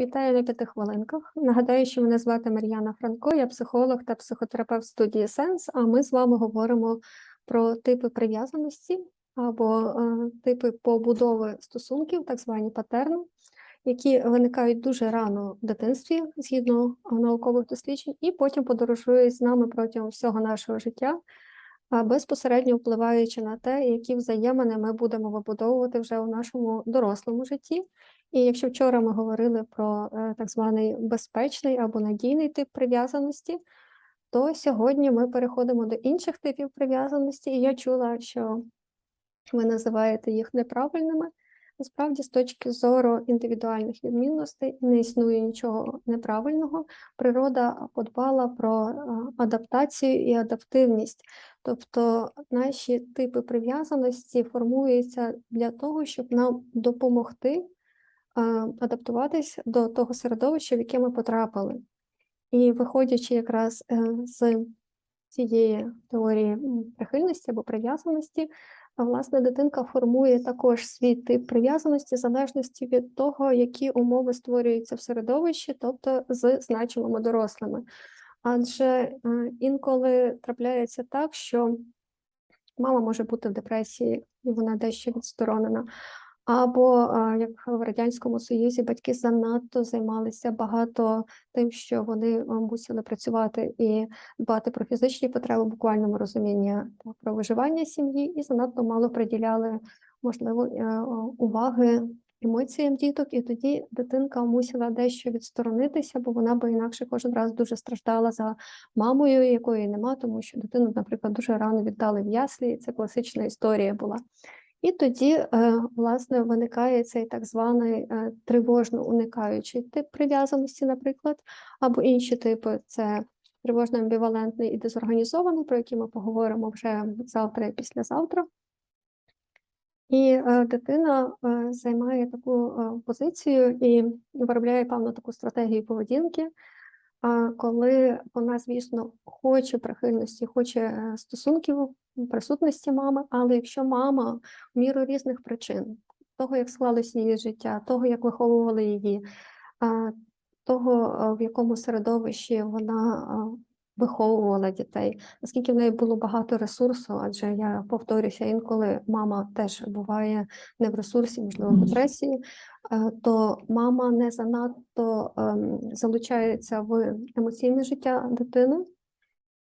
Вітаю на п'яти хвилинках. Нагадаю, що мене звати Мар'яна Франко, я психолог та психотерапевт студії Сенс. А ми з вами говоримо про типи прив'язаності або е, типи побудови стосунків, так звані патерни, які виникають дуже рано в дитинстві згідно наукових досліджень, і потім подорожують з нами протягом всього нашого життя, безпосередньо впливаючи на те, які взаємини ми будемо вибудовувати вже у нашому дорослому житті. І якщо вчора ми говорили про е, так званий безпечний або надійний тип прив'язаності, то сьогодні ми переходимо до інших типів прив'язаності, і я чула, що ви називаєте їх неправильними. Насправді, з точки зору індивідуальних відмінностей, не існує нічого неправильного. Природа подбала про е, адаптацію і адаптивність. Тобто наші типи прив'язаності формуються для того, щоб нам допомогти адаптуватись до того середовища, в яке ми потрапили. І виходячи якраз е, з цієї теорії прихильності або прив'язаності, власне, дитинка формує також свій тип прив'язаності залежності від того, які умови створюються в середовищі, тобто з значимими дорослими. Адже е, інколи трапляється так, що мама може бути в депресії, і вона дещо відсторонена. Або як в Радянському Союзі батьки занадто займалися багато тим, що вони мусили працювати і дбати про фізичні потреби в буквальному розумінні про виживання сім'ї, і занадто мало приділяли можливо е, уваги емоціям діток, і тоді дитинка мусила дещо відсторонитися, бо вона би інакше кожен раз дуже страждала за мамою, якої нема, тому що дитину, наприклад, дуже рано віддали в яслі. Це класична історія була. І тоді, е, власне, виникає цей так званий е, тривожно уникаючий тип прив'язаності, наприклад, або інші типи це тривожно амбівалентний і дезорганізований, про які ми поговоримо вже завтра і післязавтра. І е, дитина займає таку позицію і виробляє певну таку стратегію поведінки, коли вона, звісно, хоче прихильності, хоче стосунків присутності мами, але якщо мама в міру різних причин, того, як склалося її життя, того, як виховували її, того, в якому середовищі вона виховувала дітей, наскільки в неї було багато ресурсу, адже я повторюся, інколи мама теж буває не в ресурсі, можливо, в депресії, е, то мама не занадто ем, залучається в емоційне життя дитини.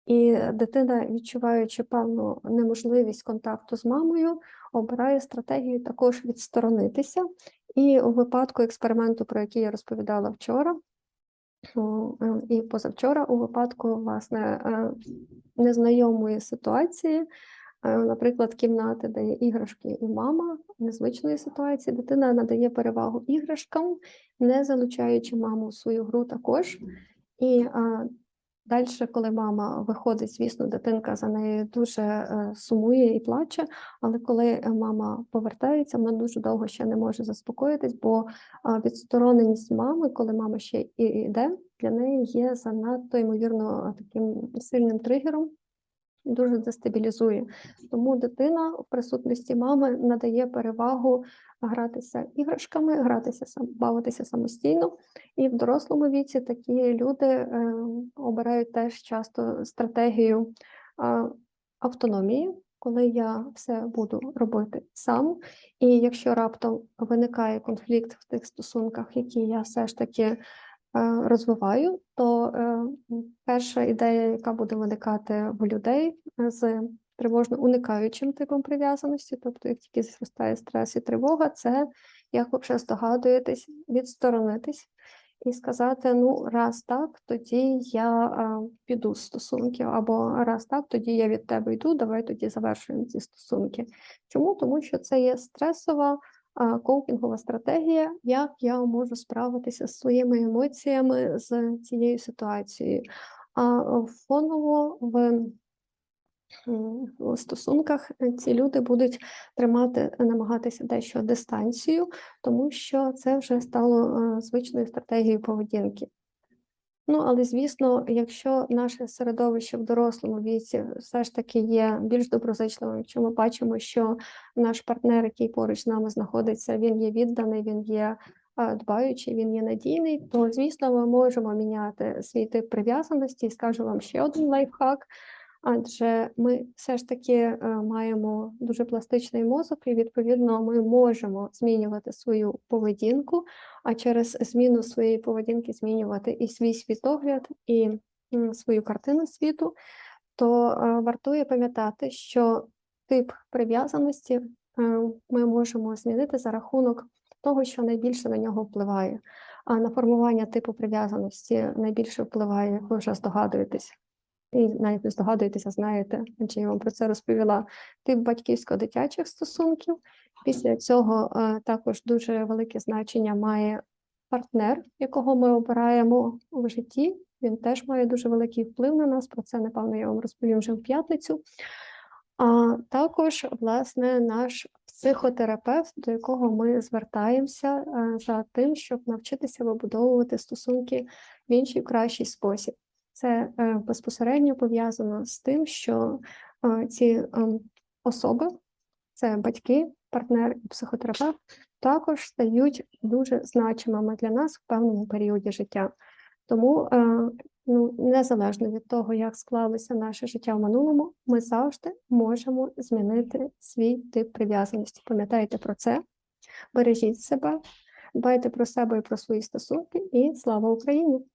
І дитина, відчуваючи певну неможливість контакту з мамою, обирає стратегію також відсторонитися. І у випадку експерименту, про який я розповідала вчора, е, і позавчора, у випадку власне е, незнайомої ситуації, е, наприклад, кімнати, де є іграшки і мама, в незвичної ситуації, дитина надає перевагу іграшкам, не залучаючи маму в свою гру також. І Далі, коли мама виходить, звісно, дитинка за нею дуже е, сумує і плаче, але коли е, мама повертається, вона дуже довго ще не може заспокоїтись, бо відстороненість мами, коли мама ще і йде, для неї є занадто, ймовірно, таким сильним тригером. Дуже дестабілізує. Тому дитина в присутності мами надає перевагу гратися іграшками, гратися бавитися самостійно. І в дорослому віці такі люди е, обирають теж часто стратегію автономії, коли я все буду робити сам. І якщо раптом виникає конфлікт в тих стосунках, які я все ж таки розвиваю, то е, перша ідея, яка буде виникати в людей з тривожно уникаючим типом прив'язаності, тобто як тільки зростає стрес і тривога, це, як ви вже здогадуєтесь, відсторонитись і сказати: ну, раз так, тоді я піду з стосунків, або раз так, тоді я від тебе йду, давай тоді завершуємо ці стосунки. Чому? Тому що це є стресова коупінгова стратегія, як я можу справитися з своїми емоціями з цією ситуацією. А фоново в стосунках ці люди будуть тримати, намагатися дещо дистанцію, тому що це вже стало звичною стратегією поведінки. Ну, але звісно, якщо наше середовище в дорослому віці все ж таки є більш доброзичливим, якщо ми бачимо, що наш партнер, який поруч з нами знаходиться, він є відданий, він є дбаючий, він є надійний, то, звісно, ми можемо міняти свій тип прив'язаності. І скажу вам ще один лайфхак. Адже ми все ж таки е, маємо дуже пластичний мозок, і відповідно ми можемо змінювати свою поведінку, а через зміну своєї поведінки змінювати і свій світогляд, і свою картину світу. То е, вартує пам'ятати, що тип прив'язаності е, ми можемо змінити за рахунок того, що найбільше на нього впливає. А на формування типу прив'язаності найбільше впливає, ви вже здогадуєтесь, і навіть не здогадуєтеся, знаєте, адже я вам про це розповіла. Тип батьківсько-дитячих стосунків. Після цього е, також дуже велике значення має партнер, якого ми обираємо в житті. Він теж має дуже великий вплив на нас. Про це, напевно, я вам розповім вже в п'ятницю. А також, власне, наш психотерапевт, до якого ми звертаємося е, за тим, щоб навчитися вибудовувати стосунки в інший кращий спосіб. Це е, безпосередньо пов'язано з тим, що е, ці ем, особи, це батьки, партнер і психотерапевт, також стають дуже значимими для нас в певному періоді життя. Тому, е, ну, незалежно від того, як склалося наше життя в минулому, ми завжди можемо змінити свій тип прив'язаності. Пам'ятайте про це, бережіть себе, дбайте про себе і про свої стосунки, і слава Україні!